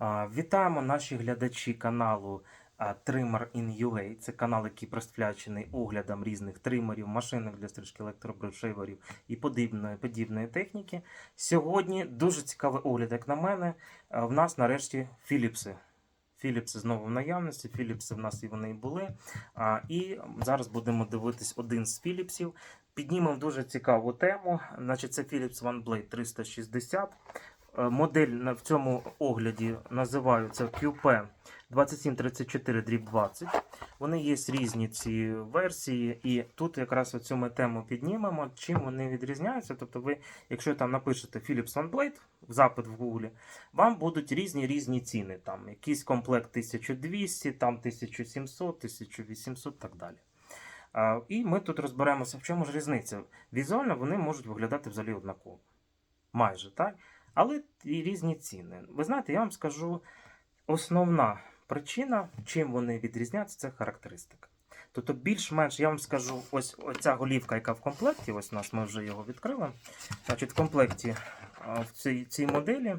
Вітаємо наші глядачі каналу Trimmer in UA. Це канал, який присвячений оглядам різних тримерів, машинок для стрижки електроброшейверів і подібної, подібної техніки. Сьогодні дуже цікавий огляд, як на мене. В нас нарешті Філіпси. Філіпси знову в наявності. Філіпси в нас і вони і були. А, І зараз будемо дивитись один з Філіпсів. Піднімемо дуже цікаву тему. Значить, це Philips OneBlade 360. Е, Модель в цьому огляді називаються QP 2734 20. Вони є різні ці версії, і тут якраз оцю ми тему піднімемо, чим вони відрізняються. Тобто, ви, якщо там напишете Philips OneBlade в запит в Google, вам будуть різні різні ціни. Там якийсь комплект 1200, там 1700, 1800 так далі. А, І ми тут розберемося, в чому ж різниця. Візуально вони можуть виглядати взагалі однаково. Майже так. Але і різні ціни. Ви знаєте, я вам скажу, основна причина, чим вони відрізняються, це характеристика. Тобто, більш-менш, я вам скажу, ось оця голівка, яка в комплекті, ось у нас ми вже його відкрили. Значить, в комплекті в цій, цій моделі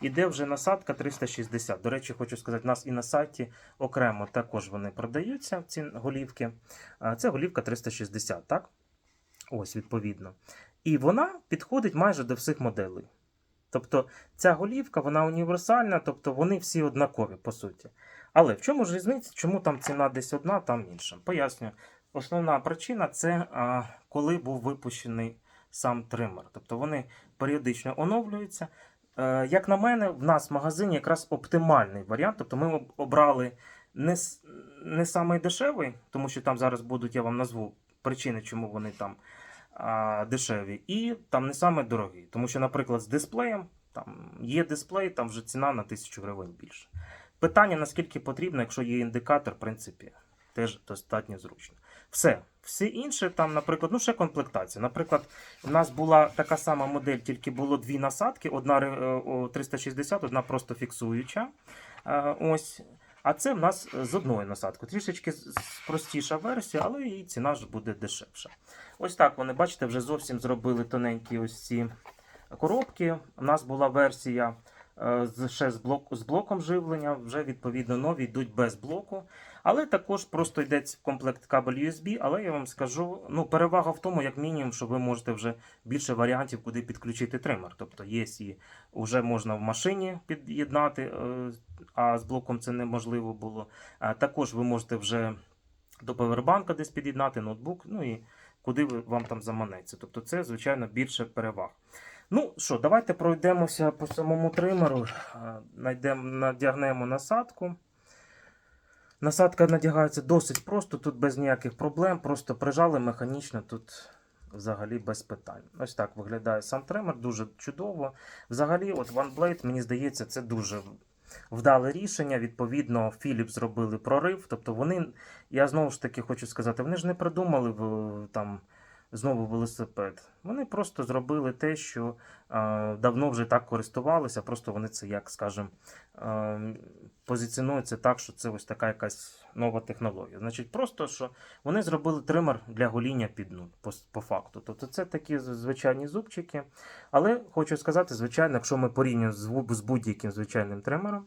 йде вже насадка 360. До речі, хочу сказати, у нас і на сайті окремо також вони продаються, ці голівки. Це голівка 360, так? Ось, відповідно. І вона підходить майже до всіх моделей. Тобто ця голівка, вона універсальна, тобто вони всі однакові, по суті. Але в чому ж різниця, чому там ціна десь одна, там інша? Пояснюю. Основна причина це а, коли був випущений сам тример. Тобто вони періодично оновлюються. Е, як на мене, в нас в магазині якраз оптимальний варіант. Тобто ми обрали не, не самий дешевий, тому що там зараз будуть, я вам назву причини, чому вони там а, дешеві, і там не саме дорогі. Тому що, наприклад, з дисплеєм там є дисплей, там вже ціна на 1000 гривень більше. Питання, наскільки потрібно, якщо є індикатор, в принципі, теж достатньо зручно. Все. Всі інші, там, наприклад, ну ще комплектація. Наприклад, у нас була така сама модель, тільки було дві насадки: одна ре- е, 360, одна просто фіксуюча. Е, Ось. А це в нас з одною насадкою. Трішечки простіша версія, але і ціна ж буде дешевша. Ось так вони, бачите, вже зовсім зробили тоненькі ось ці коробки. У нас була версія е, ще з, блок, з блоком живлення, вже відповідно нові йдуть без блоку. Але також просто йдеться комплект кабель USB. Але я вам скажу, ну, перевага в тому, як мінімум, що ви можете вже більше варіантів, куди підключити тример. Тобто є і вже можна в машині під'єднати, е, а з блоком це неможливо було. Також ви можете вже до повербанка десь під'єднати ноутбук, ну і куди вам там заманеться. Тобто це, звичайно, більше переваг. Ну що, давайте пройдемося по самому тримеру, А, надягнемо насадку. Насадка надягається досить просто, тут без ніяких проблем, просто прижали механічно, тут взагалі без питань. Ось так виглядає сам тример, дуже чудово. Взагалі, от OneBlade, мені здається, це дуже вдале рішення. Відповідно, Philips зробили прорив. Тобто вони, я знову ж таки хочу сказати, вони ж не придумали там знову велосипед. Вони просто зробили те, що е, давно вже так користувалися, просто вони це, як скажемо, е, позиціонуються так, що це ось така якась нова технологія. Значить, просто що вони зробили тример для гоління під нуль, по, по факту. Тобто це такі звичайні зубчики. Але хочу сказати, звичайно, якщо ми порівнюємо з, будь-яким звичайним тримером,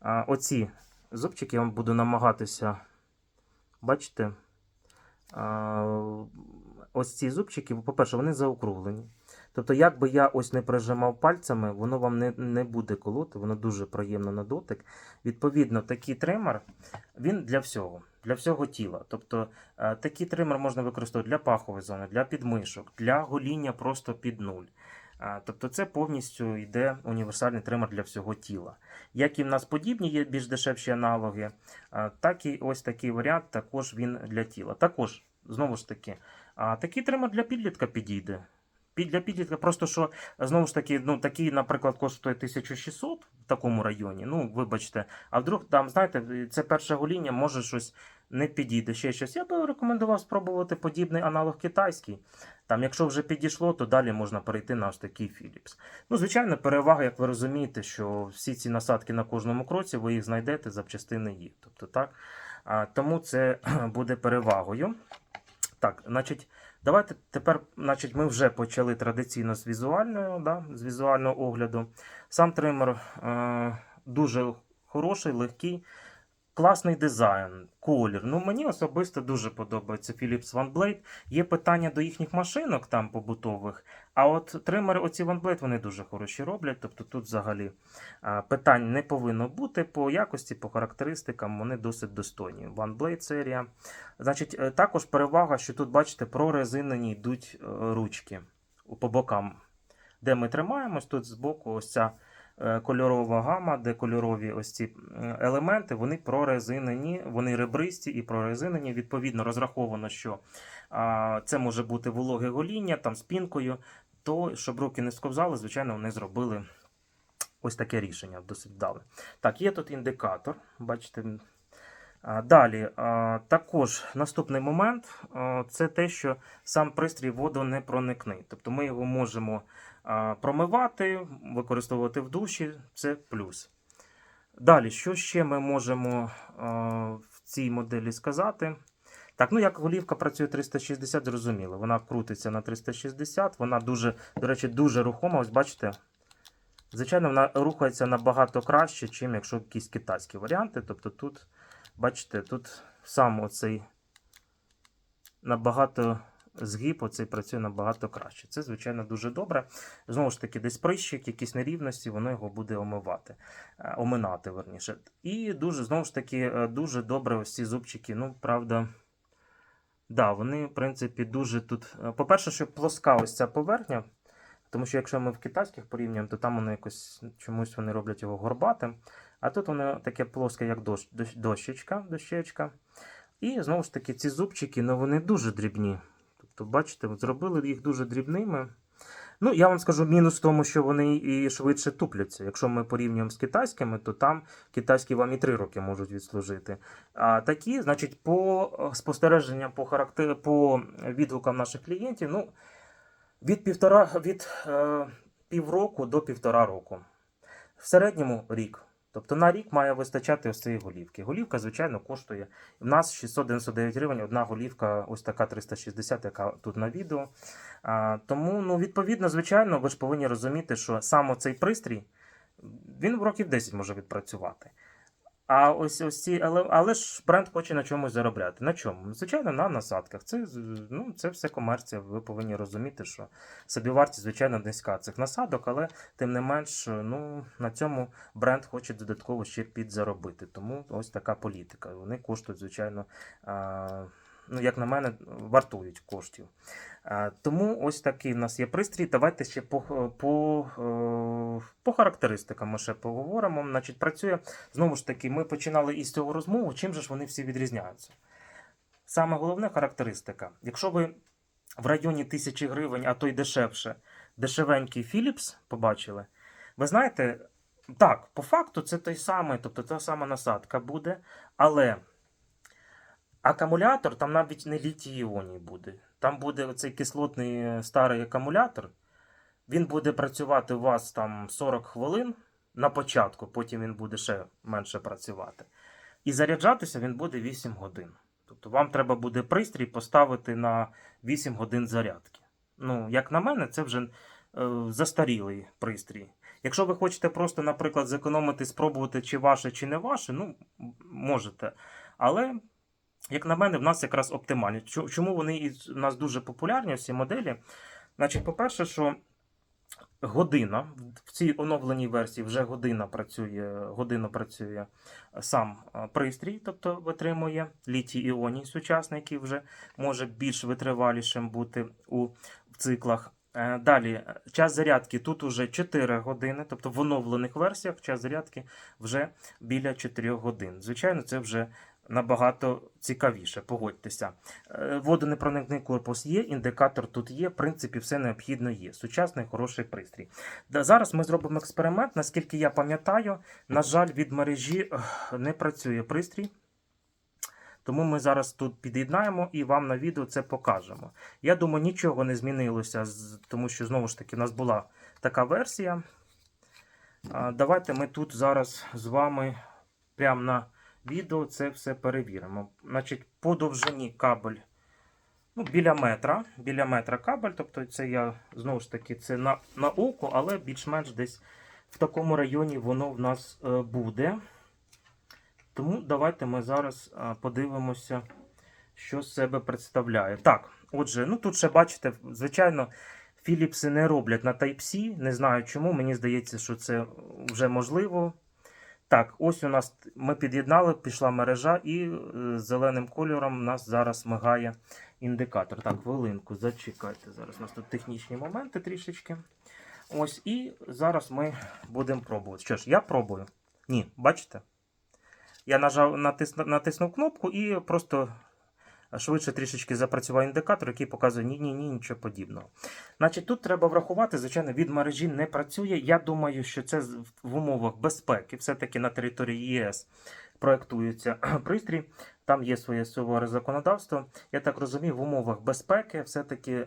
а, оці зубчики я вам буду намагатися, бачите, ось ці зубчики, по-перше, вони заокруглені. Тобто, як би я ось не прижимав пальцями, воно вам не, не буде колоти, воно дуже приємно на дотик. Відповідно, такий тример, він для всього, для всього тіла. Тобто, е, такий тример можна використовувати для пахової зони, для підмишок, для гоління просто під нуль. Тобто це повністю йде універсальний тример для всього тіла. Як і в нас подібні є більш дешевші аналоги, так і ось такий варіант також він для тіла. Також, знову ж таки, а, такий тример для підлітка підійде. Для підлітка просто що знову ж таки, ну такий, наприклад, коштує 1600 в такому районі. Ну, вибачте, а вдруг там, знаєте, це перше гоління, може щось не підійде, ще щось. Я би рекомендував спробувати подібний аналог китайський. Там, якщо вже підійшло, то далі можна перейти на ось такий Philips. Ну, звичайно, перевага, як ви розумієте, що всі ці насадки на кожному кроці, ви їх знайдете, запчастини є. Тобто так. А, тому це буде перевагою. Так, значить, давайте тепер, значить, ми вже почали традиційно з візуального, да, з візуального огляду. Сам тример е, дуже хороший, легкий, класний дизайн, колір. Ну, мені особисто дуже подобається Philips OneBlade. Є питання до їхніх машинок там побутових, а от тримери оці OneBlade вони дуже хороші роблять. Тобто тут взагалі питань не повинно бути по якості, по характеристикам, вони досить достойні. OneBlade серія. Значить, е, також перевага, що тут, бачите, прорезинені йдуть е, ручки по бокам. Де ми тримаємось, тут збоку ось ця кольорова гама, де кольорові ось ці елементи, вони прорезинені, вони ребристі і прорезинені. Відповідно, розраховано, що це може бути вологе гоління там з пінкою. То, щоб руки не сковзали, звичайно, вони зробили ось таке рішення, досить вдале. Так, є тут індикатор, бачите. Далі, також наступний момент це те, що сам пристрій водонепроникний. Тобто ми його можемо промивати, використовувати в душі, це плюс. Далі, що ще ми можемо в цій моделі сказати? Так, ну як голівка працює 360, зрозуміло. Вона крутиться на 360, вона дуже, до речі, дуже рухома. Ось бачите. Звичайно, вона рухається набагато краще, ніж якщо якісь китайські варіанти. Тобто тут, бачите, тут сам оцей набагато згиб оцей працює набагато краще. Це, звичайно, дуже добре. Знову ж таки, десь прищик, якісь нерівності, воно його буде омивати, е, оминати, верніше. І дуже, знову ж таки, е, дуже добре ось ці зубчики. Ну, правда. Да, вони, в принципі, дуже тут. е, По-перше, що плоска ось ця поверхня, тому що якщо ми в китайських порівнюємо, то там воно якось чомусь вони роблять його горбатим. А тут воно таке плоске, як дощ, дощ, дощечка, дощечка. І знову ж таки, ці зубчики, ну вони дуже дрібні. Тобто, бачите, зробили їх дуже дрібними. Ну, я вам скажу мінус в тому, що вони і швидше тупляться. Якщо ми порівнюємо з китайськими, то там китайські вам і 3 роки можуть відслужити. А такі, значить, по е, спостереженням, по характер... по відгукам наших клієнтів, ну, від півтора від е, півроку до півтора року. В середньому рік. Тобто на рік має вистачати ось цієї голівки. Голівка, звичайно, коштує. У нас 699 гривень, одна голівка, ось така 360, яка тут на відео. А, тому, ну, відповідно, звичайно, ви ж повинні розуміти, що саме цей пристрій він в років 10 може відпрацювати. А ось ось ці, але, але ж бренд хоче на чомусь заробляти. На чому? Звичайно, на насадках. Це, ну, це все комерція. Ви повинні розуміти, що собівартість, звичайно, низька цих насадок, але тим не менш, ну, на цьому бренд хоче додатково ще підзаробити. Тому ось така політика. Вони коштують, звичайно, а, ну, як на мене, вартують коштів. Тому ось такий в нас є пристрій. Давайте ще по, по, е, по характеристикам ми ще поговоримо. Значить, працює знову ж таки, ми починали із цього розмову. Чим же ж вони всі відрізняються? Саме головне характеристика. Якщо ви в районі тисячі гривень, а то й дешевше, дешевенький Philips побачили, ви знаєте, так, по факту це той самий, тобто та сама насадка буде, але акумулятор там навіть не літій іоній буде. Там буде цей кислотний е, старий акумулятор. Він буде працювати у вас там 40 хвилин на початку, потім він буде ще менше працювати. І заряджатися він буде 8 годин. Тобто вам треба буде пристрій поставити на 8 годин зарядки. Ну, як на мене, це вже е, застарілий пристрій. Якщо ви хочете просто, наприклад, зекономити, спробувати, чи ваше, чи не ваше, ну, можете. Але, як на мене, в нас якраз оптимальні. Чому вони і в нас дуже популярні, ці моделі? Значить, по-перше, що година в цій оновленій версії вже година працює, годину працює сам пристрій, тобто витримує літій іоній сучасний, який вже може більш витривалішим бути у циклах. Е, Далі, е, час зарядки тут уже 4 години, тобто в оновлених версіях час зарядки вже біля 4 годин. Звичайно, це вже набагато цікавіше, погодьтеся. Е, Водонепроникний корпус є, індикатор тут є, в принципі, все необхідно є. Сучасний хороший пристрій. Зараз ми зробимо експеримент. Наскільки я пам'ятаю, на жаль, від мережі не працює пристрій. Тому ми зараз тут під'єднаємо і вам на відео це покажемо. Я думаю, нічого не змінилося, тому що знову ж таки у нас була така версія. Давайте ми тут зараз з вами прямо на відео це все перевіримо. Значить, по довжині кабель ну, біля метра. Біля метра кабель, тобто це я знову ж таки це на, на око, але більш-менш десь в такому районі воно в нас е, буде. Тому давайте ми зараз е, подивимося, що з себе представляє. Так, отже, ну тут ще бачите, звичайно, Філіпси не роблять на Type-C. Не знаю чому. Мені здається, що це вже можливо. Так, ось у нас ми під'єднали, пішла мережа, і е, зеленим кольором у нас зараз мигає індикатор. Так, хвилинку, зачекайте. Зараз у нас тут технічні моменти трішечки. Ось, і зараз ми будемо пробувати. Що ж, я пробую. Ні, бачите? Я нажав, натиснув, натиснув кнопку і просто швидше трішечки запрацював індикатор, який показує ні-ні-ні, нічого подібного. Значить, тут треба врахувати, звичайно, від мережі не працює. Я думаю, що це в умовах безпеки, все-таки на території ЄС проектується пристрій, там є своє суворе законодавство. Я так розумію, в умовах безпеки все-таки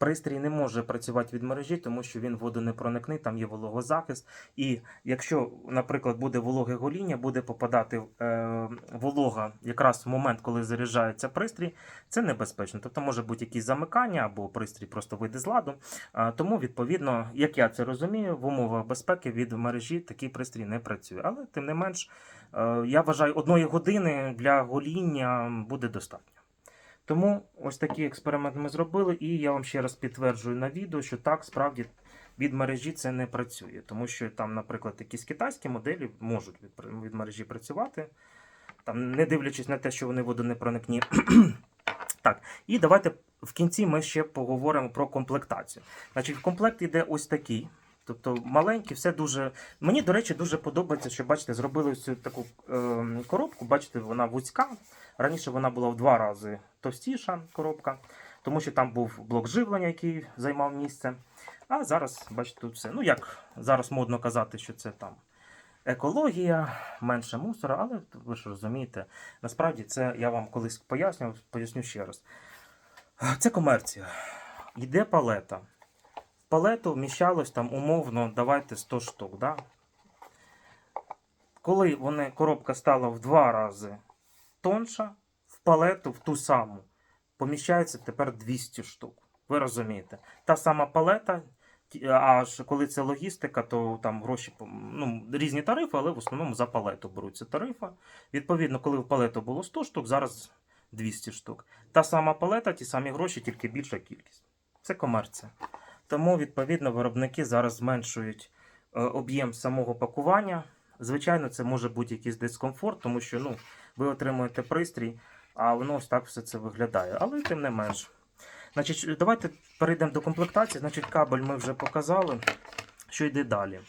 пристрій не може працювати від мережі, тому що він водонепроникний, там є вологозахист. І якщо, наприклад, буде вологе гоління, буде попадати е, волога якраз в момент, коли заряджається пристрій, це небезпечно. Тобто може бути якісь замикання або пристрій просто вийде з ладу. А, Тому, відповідно, як я це розумію, в умовах безпеки від мережі такий пристрій не працює. Але тим не менш, е, я вважаю, одної години для гоління буде достатньо. Тому ось такий експеримент ми зробили, і я вам ще раз підтверджую на відео, що так справді від мережі це не працює. Тому що там, наприклад, якісь китайські моделі можуть від, мережі працювати, там, не дивлячись на те, що вони водонепроникні. так, і давайте в кінці ми ще поговоримо про комплектацію. Значить, комплект іде ось такий. Тобто маленький, все дуже. Мені, до речі, дуже подобається, що бачите, зробили ось цю таку е, коробку. Бачите, вона вузька. Раніше вона була в два рази товстіша коробка, тому що там був блок живлення, який займав місце. А зараз, бачите, тут все. Ну, як зараз модно казати, що це там екологія, менше мусора, але ви ж розумієте, насправді це я вам колись пояснював, поясню ще раз. Це комерція. Йде палета. В палету вміщалось там умовно, давайте 100 штук. Да? Коли вони, коробка стала в два рази тонша, в палету в ту саму поміщається тепер 200 штук. Ви розумієте? Та сама палета, аж коли це логістика, то там гроші ну, різні тарифи, але в основному за палету беруться тарифи. Відповідно, коли в палету було 100 штук, зараз 200 штук. Та сама палета, ті самі гроші, тільки більша кількість. Це комерція. Тому, відповідно, виробники зараз зменшують е, об'єм самого пакування. Звичайно, це може бути якийсь дискомфорт, тому що ну, ви отримуєте пристрій, а воно ось так все це виглядає. Але тим не менш. Значить, давайте перейдемо до комплектації. Значить, кабель ми вже показали. Що йде далі?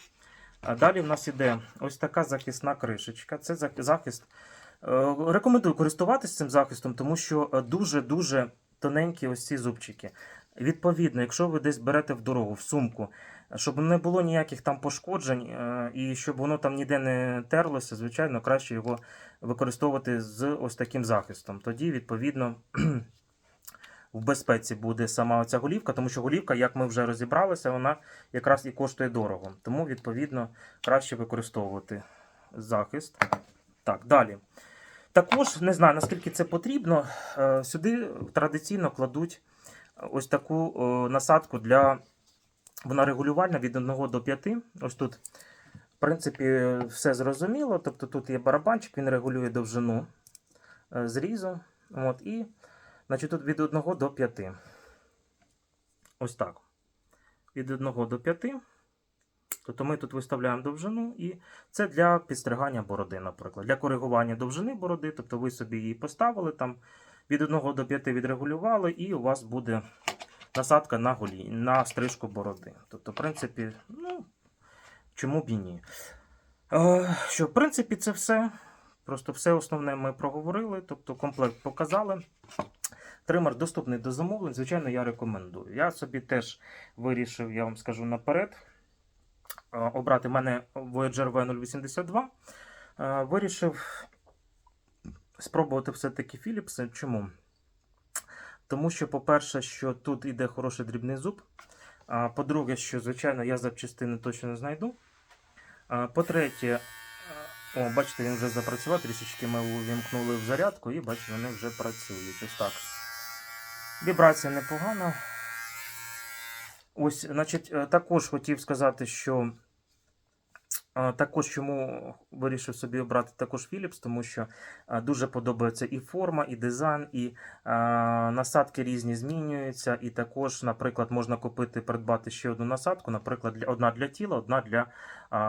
А далі в нас іде ось така захисна кришечка. Це захист. Е, Рекомендую користуватися цим захистом, тому що дуже-дуже тоненькі ось ці зубчики. Відповідно, якщо ви десь берете в дорогу, в сумку, щоб не було ніяких там пошкоджень е, і щоб воно там ніде не терлося, звичайно, краще його використовувати з ось таким захистом. Тоді, відповідно, в безпеці буде сама оця голівка, тому що голівка, як ми вже розібралися, вона якраз і коштує дорого. Тому, відповідно, краще використовувати захист. Так, далі. Також не знаю, наскільки це потрібно. е, Сюди традиційно кладуть ось таку е, насадку для. Вона регулювальна від 1 до 5. Ось тут, в принципі, все зрозуміло. Тобто тут є барабанчик, він регулює довжину е, зрізу. От, і значить, тут від 1 до 5. Ось так. Від 1 до 5. Тобто ми тут виставляємо довжину, і це для підстригання бороди, наприклад. Для коригування довжини бороди, тобто ви собі її поставили там від 1 до 5 відрегулювали, і у вас буде насадка на голі, на стрижку бороди. Тобто, в принципі, ну, чому б і ні. Е, що, в принципі, це все. Просто все основне ми проговорили, тобто комплект показали. Тример доступний до замовлень, звичайно, я рекомендую. Я собі теж вирішив, я вам скажу наперед, обрати в мене Voyager V082. Е, Вирішив спробувати все-таки Philips. Чому? Тому що, по-перше, що тут іде хороший дрібний зуб. По-друге, що, звичайно, я запчастини точно не знайду. По-третє, е, о, бачите, він вже запрацював, трішечки ми увімкнули в зарядку і бачите, вони вже працюють. Ось так. Вібрація непогана. Ось, значить, е, також хотів сказати, що Також чому вирішив собі обрати також Philips, тому що дуже подобається і форма, і дизайн, і насадки різні змінюються. І також, наприклад, можна купити, придбати ще одну насадку, наприклад, одна для тіла, одна для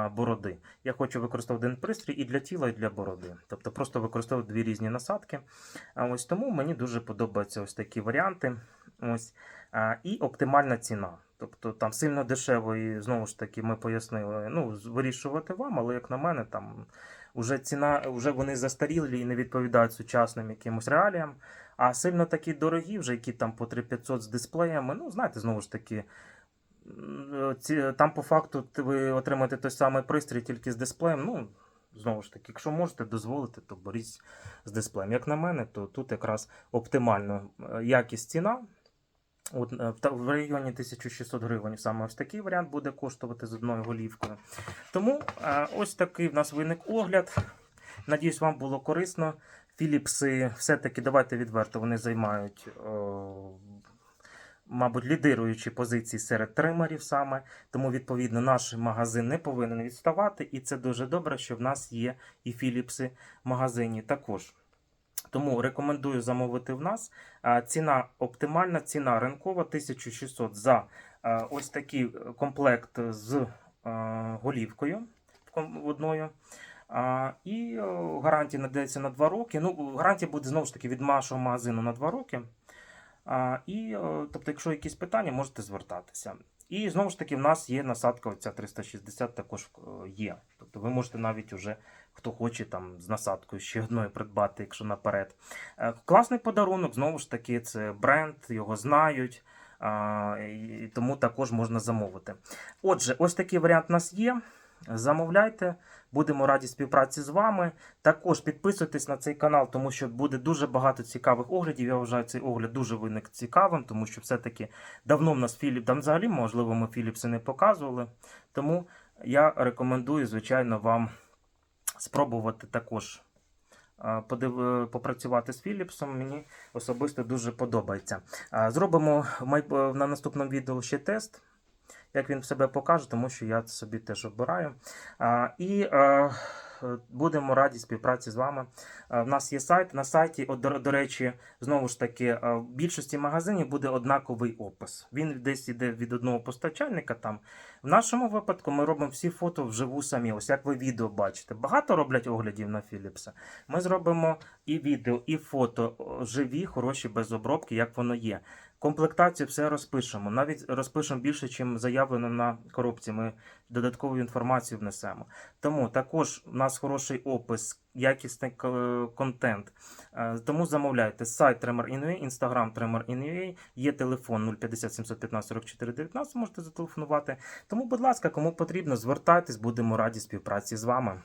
бороди. Я хочу використовувати один пристрій і для тіла, і для бороди. Тобто просто використовувати дві різні насадки. Ось тому мені дуже подобаються ось такі варіанти. Ось. І оптимальна ціна. Тобто там сильно дешево, і знову ж таки ми пояснили, ну, вирішувати вам, але як на мене, там вже ціна, вже вони застарілі і не відповідають сучасним якимось реаліям. А сильно такі дорогі, вже які там по 3500 з дисплеями, ну, знаєте, знову ж таки. Ці, там по факту ви отримаєте той самий пристрій тільки з дисплеєм. Ну, знову ж таки, якщо можете дозволити, то беріть з дисплеєм. Як на мене, то тут якраз оптимально е, якість ціна. От, е, в районі 1600 гривень саме ось такий варіант буде коштувати з одною голівкою. Тому е, ось такий в нас виник огляд. Надіюсь, вам було корисно. Філіпси, все-таки давайте відверто, вони займають, о, мабуть, лідируючі позиції серед тримерів саме. Тому, відповідно, наш магазин не повинен відставати. І це дуже добре, що в нас є і Філіпси в магазині також. Тому рекомендую замовити в нас. Ціна оптимальна, ціна ринкова 1600 за ось такий комплект з голівкою одною. А, І гарантія надається на 2 роки. Ну, гарантія буде знову ж таки від нашого магазину на 2 роки. А, І, тобто, якщо якісь питання, можете звертатися. І знову ж таки, в нас є насадка, оця 360 також є. Тобто ви можете навіть уже, хто хоче там з насадкою ще одною придбати, якщо наперед. Е, Класний подарунок, знову ж таки, це бренд, його знають. І тому також можна замовити. Отже, ось такий варіант у нас є. Замовляйте, будемо раді співпраці з вами. Також підписуйтесь на цей канал, тому що буде дуже багато цікавих оглядів. Я вважаю, цей огляд дуже виник цікавим, тому що все-таки давно в нас Філіп, там взагалі, можливо, ми Філіпси не показували. Тому я рекомендую, звичайно, вам спробувати також подив... попрацювати з Філіпсом. Мені особисто дуже подобається. Зробимо на наступному відео ще тест. Як він себе покаже, тому що я собі теж обираю. А, і е, будемо раді співпраці з вами. Е, в нас є сайт. На сайті, до, речі, знову ж таки, е, в більшості магазинів буде однаковий опис. Він десь іде від одного постачальника. Там. В нашому випадку ми робимо всі фото вживу самі. Ось як ви відео бачите. Багато роблять оглядів на Філіпса. Ми зробимо і відео, і фото живі, хороші, без обробки, як воно є. Комплектацію все розпишемо. Навіть розпишемо більше, ніж заявлено на коробці. Ми додаткову інформацію внесемо. Тому також у нас хороший опис, якісний контент. Е, Тому замовляйте сайт Tremor.in.ua, інстаграм Tremor.in.ua, є телефон 050 715 44 19, можете зателефонувати. Тому, будь ласка, кому потрібно, звертайтесь, будемо раді співпраці з вами.